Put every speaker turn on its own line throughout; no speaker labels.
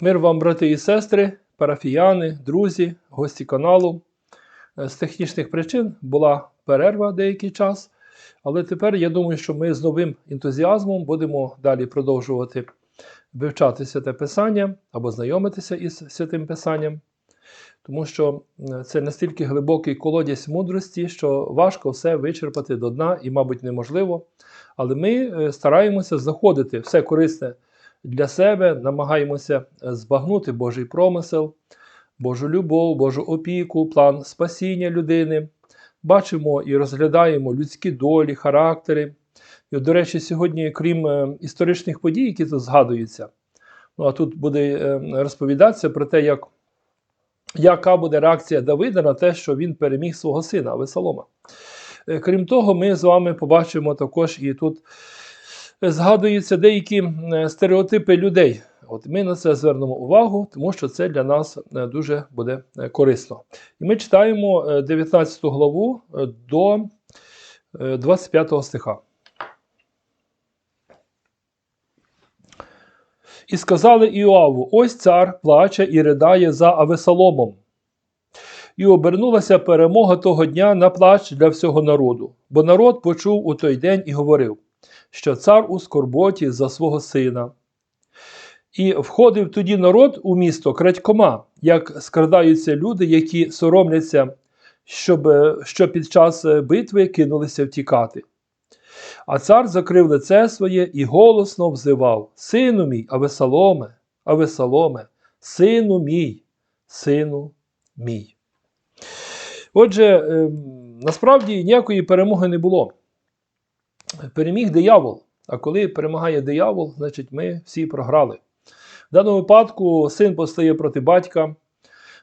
Мир вам, брати і сестри, парафіяни, друзі, гості каналу. Е, З технічних причин була перерва деякий час, але тепер я думаю, що ми з новим ентузіазмом будемо далі продовжувати вивчати святе Писання або знайомитися із святим Писанням, тому що е, це настільки глибокий колодязь мудрості, що важко все вичерпати до дна і, мабуть, неможливо. Але ми е, стараємося знаходити все корисне для себе, намагаємося е, збагнути Божий промисел, Божу любов, Божу опіку, план спасіння людини. Бачимо і розглядаємо людські долі, характери. І, до речі, сьогодні, крім е, історичних подій, які тут згадуються, ну а тут буде е, розповідатися про те, як, яка буде реакція Давида на те, що він переміг свого сина Авесолома. Е, Крім того, ми з вами побачимо також і тут згадуються деякі стереотипи людей. От ми на це звернемо увагу, тому що це для нас е, дуже буде е, корисно. І ми читаємо е, 19 главу е, до е, 25 стиха. І сказали Іоаву: ось цар плаче і ридає за Авесоломом. І обернулася перемога того дня на плач для всього народу, бо народ почув у той день і говорив, що цар у скорботі за свого сина. І входив тоді народ у місто крадькома, як скрадаються люди, які соромляться, щоб, що під час е, битви кинулися втікати. А цар закрив лице своє і голосно взивав: Сину мій, Авесоломе, Авесоломе, сину мій, сину мій. Отже, ем, насправді ніякої перемоги не було. Переміг диявол. А коли перемагає диявол, значить ми всі програли. В даному випадку син постає проти батька,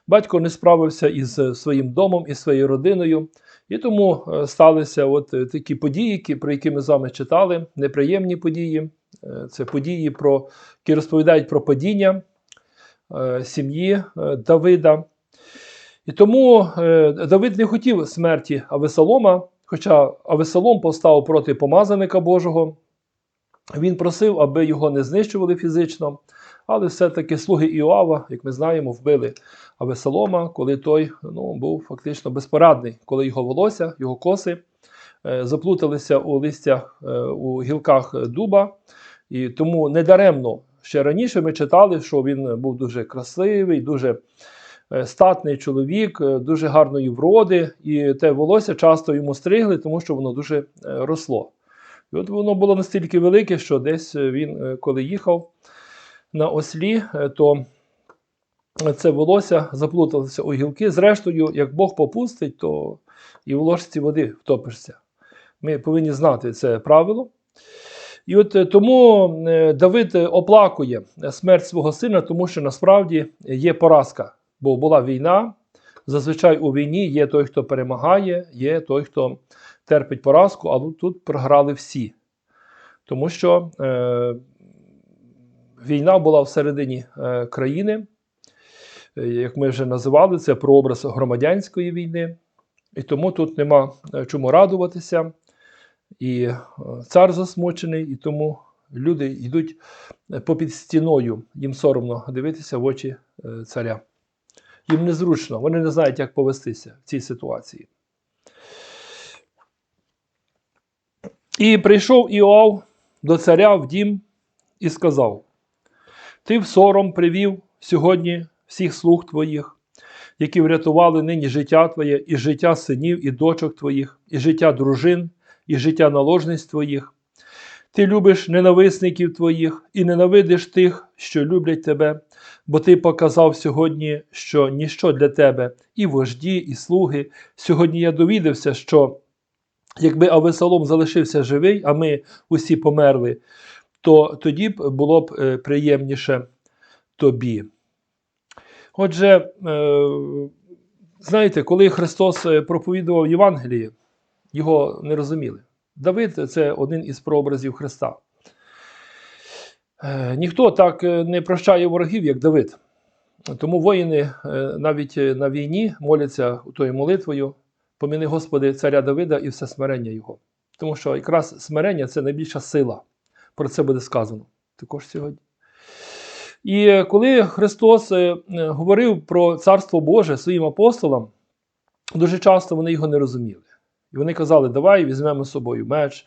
батько не справився із своїм домом, із своєю родиною. І тому е, сталися от е, такі події, про які ми з вами читали, неприємні події. Е, Це події, про, які розповідають про падіння сім'ї Давида. І тому Давид не хотів смерті Авесолома, хоча Авесолом постав проти помазаника Божого. Він просив, аби його не знищували фізично, але все-таки слуги Іоава, як ми знаємо, вбили Авесолома, коли той ну, був фактично безпорадний, коли його волосся, його коси е, заплуталися у листях, е, у гілках дуба. І тому недаремно ще раніше ми читали, що він був дуже красивий, дуже статний чоловік, е, дуже гарної вроди, і те волосся часто йому стригли, тому що воно дуже е, росло. І от воно було настільки велике, що десь е, він, е, коли їхав на ослі, е, то це волосся заплуталося у гілки. Зрештою, як Бог попустить, то і в ложці води втопишся. Ми повинні знати це правило. І от е, тому е, Давид е, оплакує смерть свого сина, тому що насправді є поразка, бо була війна. Зазвичай у війні є той, хто перемагає, є той, хто терпить поразку, але тут програли всі. Тому що е, війна була всередині е, країни, Е, як ми вже називали, це прообраз громадянської війни. І тому тут нема е, чому радуватися. І е, цар засмучений, і тому люди йдуть попід стіною. Їм соромно дивитися в очі царя. Їм незручно, вони не знають, як повестися в цій ситуації. І прийшов Іоав до царя в дім і сказав: Ти в сором привів сьогодні всіх слуг твоїх, які врятували нині життя твоє, і життя синів і дочок твоїх, і життя дружин, і життя наложниць твоїх. Ти любиш ненависників твоїх і ненавидиш тих, що люблять тебе, бо ти показав сьогодні, що ніщо для тебе, і вожді, і слуги. Сьогодні я довідався, що якби Авесолом залишився живий, а ми усі померли, то тоді б було б е, приємніше тобі. Отже, е, знаєте, коли Христос е, проповідував Євангеліє, його не розуміли. Давид це один із прообразів Христа. Е, Ніхто так е, не прощає ворогів, як Давид. Тому воїни е, навіть на війні моляться тою молитвою, поміни Господи, царя Давида і все смирення Його. Тому що якраз смирення це найбільша сила. Про це буде сказано також сьогодні. І коли Христос говорив про Царство Боже своїм апостолам, дуже часто вони його не розуміли. І вони казали, давай візьмемо з собою меч,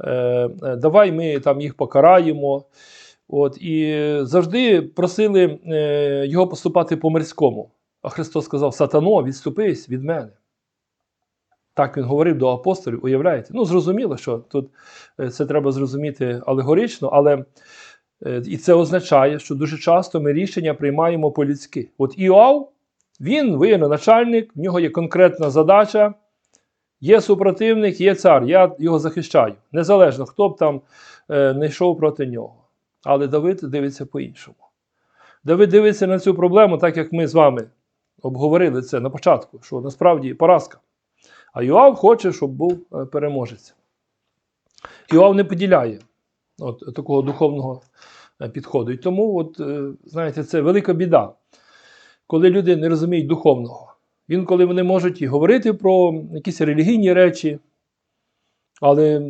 е, е, давай ми там їх покараємо. От, і завжди просили е, його поступати по-мирському. А Христос сказав: Сатано, відступись від мене. Так він говорив до апостолів, уявляєте? Ну, зрозуміло, що тут це треба зрозуміти алегорично, але і це означає, що дуже часто ми рішення приймаємо по-людськи. От Іоав, він воєнноначальник, в нього є конкретна задача, є супротивник, є цар, я його захищаю. Незалежно, хто б там е, не йшов проти нього. Але Давид дивиться по-іншому. Давид дивиться на цю проблему, так як ми з вами обговорили це на початку, що насправді поразка. А Йоав хоче, щоб був е, переможець. Йоав не поділяє от, такого духовного е, підходу. І тому, от, е, знаєте, це велика біда, коли люди не розуміють духовного. Інколи вони можуть і говорити про якісь релігійні речі, але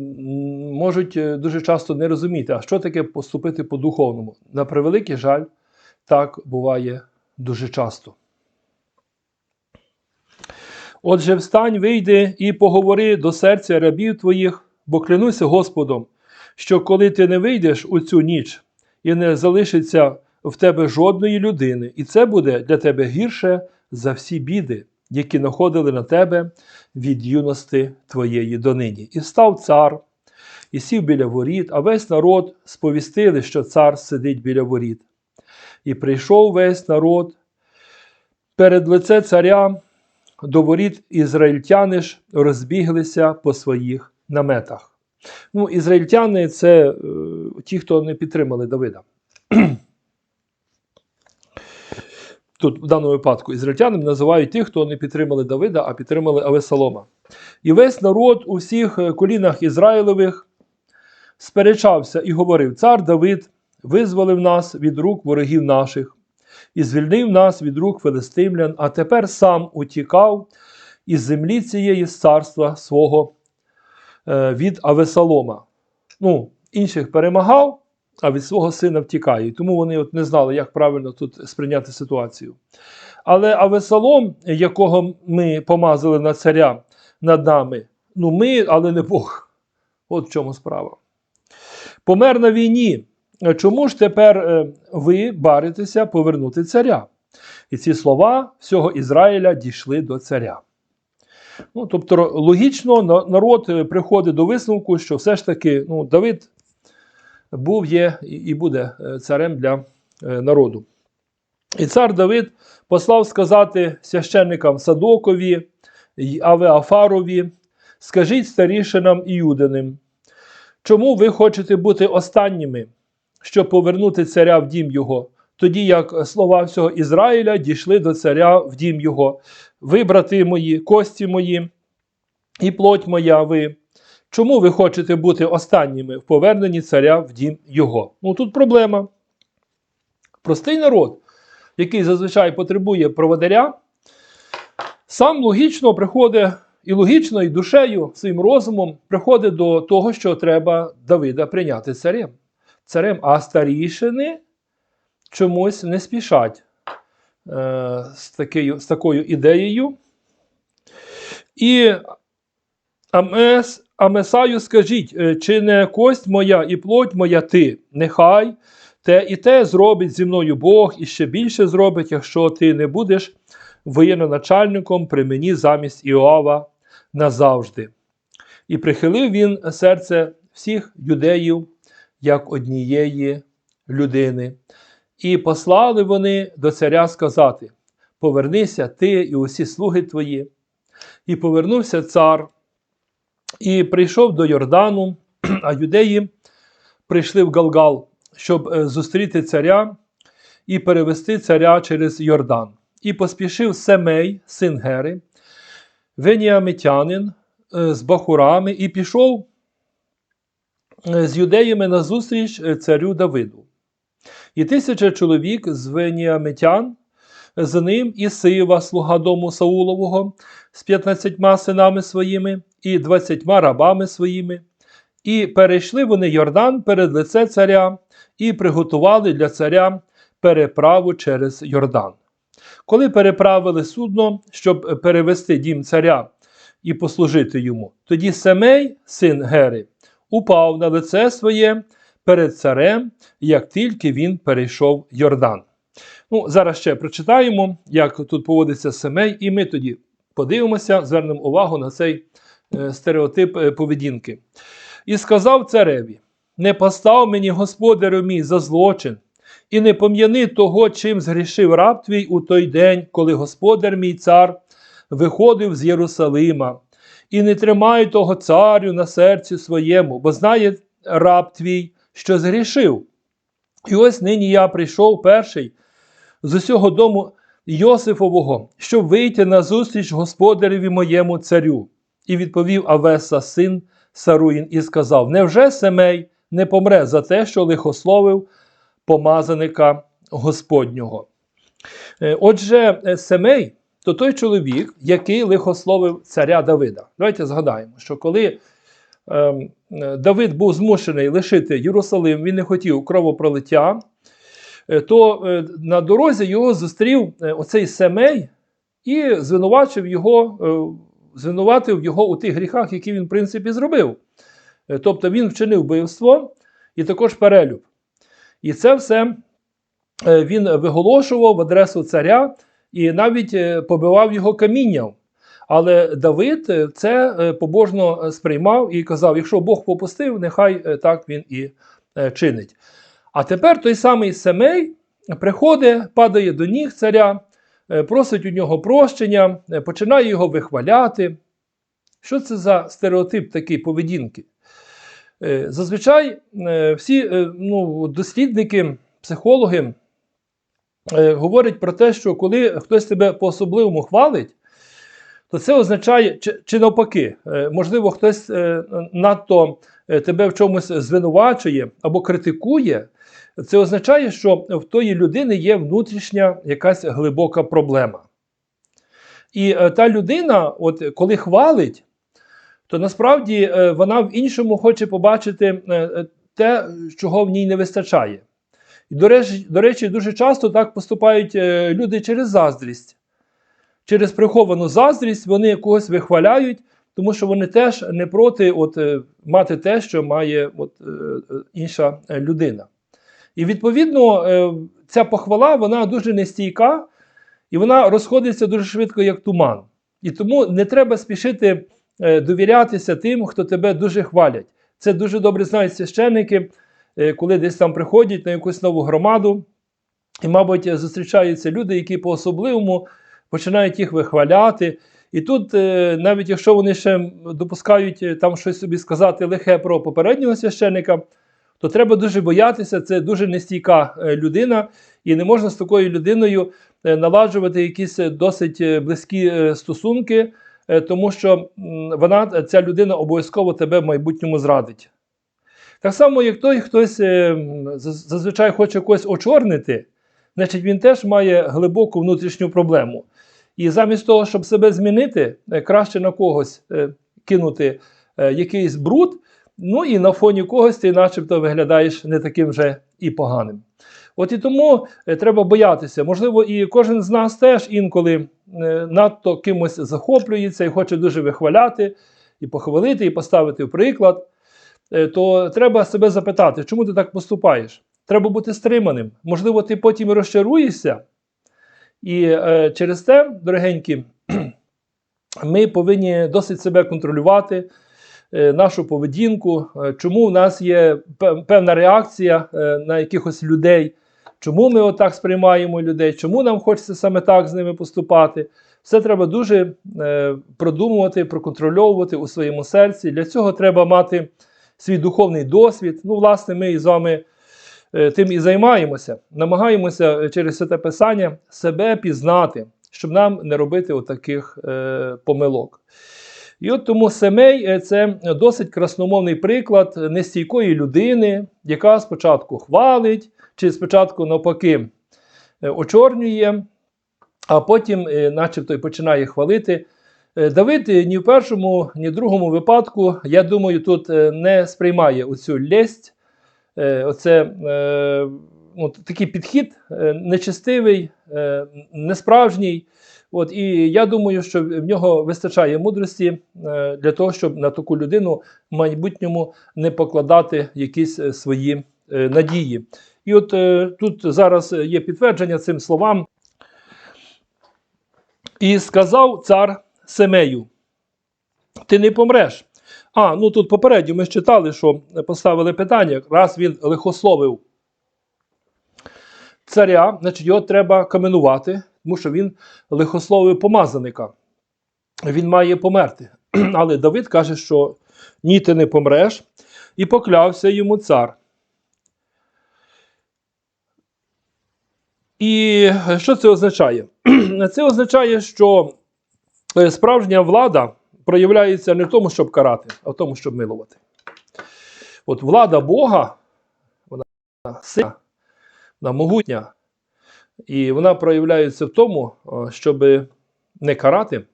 можуть е, дуже часто не розуміти, а що таке поступити по духовному. На превеликий жаль, так буває дуже часто. Отже, встань, вийди і поговори до серця рабів твоїх, бо клянуся Господом, що коли ти не вийдеш у цю ніч і не залишиться в тебе жодної людини, і це буде для тебе гірше за всі біди, які находили на тебе від юності твоєї донині. І став цар, і сів біля воріт, а весь народ сповістили, що цар сидить біля воріт. І прийшов весь народ перед лице царя до воріт ізраїльтяни ж розбіглися по своїх наметах. Ну, ізраїльтяни це е, ті, хто не підтримали Давида. Тут в даному випадку ізраїльтянами називають тих, хто не підтримали Давида, а підтримали Авесолома. І весь народ у всіх е, колінах Ізраїлевих сперечався і говорив: Цар Давид визволив нас від рук ворогів наших і звільнив нас від рук филистимлян, а тепер сам утікав із землі цієї з царства свого е, від Авесолома. Ну, інших перемагав, а від свого сина втікає. Тому вони от не знали, як правильно тут сприйняти ситуацію. Але Авесолом, якого ми помазали на царя над нами, ну ми, але не Бог. От в чому справа. Помер на війні. Чому ж тепер е, ви баритеся повернути царя? І ці слова всього Ізраїля дійшли до царя. Ну, Тобто, логічно, народ е, приходить до висновку, що все ж таки ну, Давид був, є і і буде е, царем для е, народу. І цар Давид послав сказати священникам Садокові й Авеафарові: скажіть старішинам і юдиним, чому ви хочете бути останніми, щоб повернути царя в дім його, тоді як слова всього Ізраїля дійшли до царя в дім його. Ви, брати мої, кості мої і плоть моя ви. Чому ви хочете бути останніми в поверненні царя в дім його? Ну тут проблема. Простий народ, який зазвичай потребує проводаря, сам логічно приходить і логічно, і душею, своїм розумом приходить до того, що треба Давида прийняти царем. Царем, а старішини чомусь не спішать е, з, такою, з такою ідеєю. І Амес, Амесаю скажіть, е, чи не кость моя і плоть моя ти, нехай те і те зробить зі мною Бог, і ще більше зробить, якщо ти не будеш воєнноначальником при мені замість Іоава назавжди. І прихилив він серце всіх юдеїв як однієї людини. І послали вони до царя сказати: Повернися ти і усі слуги твої. І повернувся цар, і прийшов до Йордану, а юдеї прийшли в Галгал, щоб е, зустріти царя і перевести царя через Йордан. І поспішив Семей, син Гери, веніамитянин е, з бахурами, і пішов е, з юдеями на зустріч царю Давиду. І тисяча чоловік з веніамитян з ним і Сива, слуга дому Саулового, з п'ятнадцятьма синами своїми і двадцятьма рабами своїми. І перейшли вони Йордан перед лице царя, і приготували для царя переправу через Йордан. Коли переправили судно, щоб перевести дім царя і послужити йому, тоді Семей, син Гери, упав на лице своє перед царем, як тільки він перейшов Йордан. Ну, зараз ще прочитаємо, як тут поводиться Семей, і ми тоді подивимося, звернемо увагу на цей стереотип е, поведінки. І сказав цареві: Не постав мені, господарю мій, за злочин, і не пом'яни того, чим згрішив раб твій у той день, коли господар мій цар виходив з Єрусалима, і не тримай того царю на серці своєму, бо знає раб твій, що згрішив. І ось нині я прийшов перший з усього дому Йосифового, щоб вийти на зустріч господареві моєму царю. І відповів Авеса, син Саруїн, і сказав: Невже Семей не помре за те, що лихословив помазаника Господнього? Е, Отже, е, Семей то той чоловік, який лихословив царя Давида. Давайте згадаємо, що коли ем, е, Давид був змушений лишити Єрусалим, він не хотів кровопролиття, е, то на дорозі його зустрів оцей Семей і звинувачив його, звинуватив його у тих гріхах, які він, в принципі, зробив. Е, Тобто він вчинив вбивство і також перелюб. І це все е, він виголошував в адресу царя і навіть е, побивав його камінням. Але Давид це побожно сприймав і казав: якщо Бог попустив, нехай так він і чинить. А тепер той самий Семей приходить, падає до ніг царя, просить у нього прощення, е, починає його вихваляти. Що це за стереотип такий поведінки? Е, Зазвичай е, всі е, ну, дослідники, психологи е, говорять про те, що коли хтось тебе по-особливому хвалить, то це означає, чи, чи навпаки, е, можливо, хтось е, надто е, тебе в чомусь звинувачує або критикує, це означає, що в тої людини є внутрішня якась глибока проблема. І е, та людина, от коли хвалить, то насправді е, вона в іншому хоче побачити е, те, чого в ній не вистачає. І, до речі, до речі, дуже часто так поступають люди через заздрість. Через приховану заздрість вони когось вихваляють, тому що вони теж не проти от, мати те, що має от, інша людина. І відповідно е, ця похвала вона дуже нестійка і вона розходиться дуже швидко, як туман. І тому не треба спішити е, довірятися тим, хто тебе дуже хвалять. Це дуже добре знають священники, е, коли десь там приходять на якусь нову громаду, і, мабуть, зустрічаються люди, які по-особливому починають їх вихваляти. І тут, навіть якщо вони ще допускають там щось собі сказати лихе про попереднього священика, то треба дуже боятися, це дуже нестійка е, людина, і не можна з такою людиною е, наладжувати якісь е, досить близькі стосунки, тому що вона, ця людина обов'язково тебе в майбутньому зрадить. Так само, як той, хтось зазвичай хоче когось очорнити, значить він теж має глибоку внутрішню проблему. І замість того, щоб себе змінити, краще на когось кинути якийсь бруд, ну і на фоні когось ти начебто виглядаєш не таким же і поганим. От і тому е, треба боятися. Можливо, і кожен з нас теж інколи е, надто кимось захоплюється і хоче дуже вихваляти, і похвалити, і поставити в приклад. Е, То треба себе запитати, чому ти так поступаєш? Треба бути стриманим. Можливо, ти потім розчаруєшся. І е, через те, дорогенькі, ми повинні досить себе контролювати, нашу поведінку, е, чому в нас є певна реакція е, на якихось людей, чому ми отак сприймаємо людей, чому нам хочеться саме так з ними поступати. Все треба дуже е, продумувати, проконтрольовувати у своєму серці. Для цього треба мати свій духовний досвід. Ну, власне, ми і з вами е, тим і займаємося. Намагаємося е, через святе писання себе пізнати, щоб нам не робити отаких е, помилок. І от тому Семей е, це досить красномовний приклад нестійкої людини, яка спочатку хвалить, чи спочатку навпаки е, очорнює, а потім, е, начебто, й починає хвалити. Давид ні в першому, ні в другому випадку, я думаю, тут не сприймає оцю лесть, оце, от, такий підхід нечестивий, е, несправжній. От, і я думаю, що в нього вистачає мудрості е, для того, щоб на таку людину в майбутньому не покладати якісь е, свої е, надії. І от тут зараз є підтвердження цим словам. І сказав цар Семею: Ти не помреш. А, ну тут попередньо ми ж читали, що поставили питання, раз він лихословив царя, значить його треба каменувати, тому що він лихословив помазаника. Він має померти. Але Давид каже, що ні, ти не помреш, і поклявся йому цар. І що це означає? Це означає, що е, справжня влада проявляється не в тому, щоб карати, а в тому, щоб милувати. От влада Бога, вона сильна, вона могутня, і вона проявляється в тому, щоб не карати,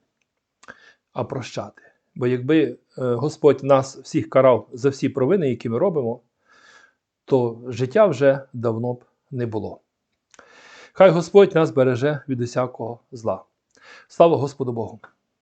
а прощати. Бо якби е, Господь нас всіх карав за всі провини, які ми робимо, то життя вже давно б не було. Хай Господь нас береже від усякого зла. Слава Господу Богу!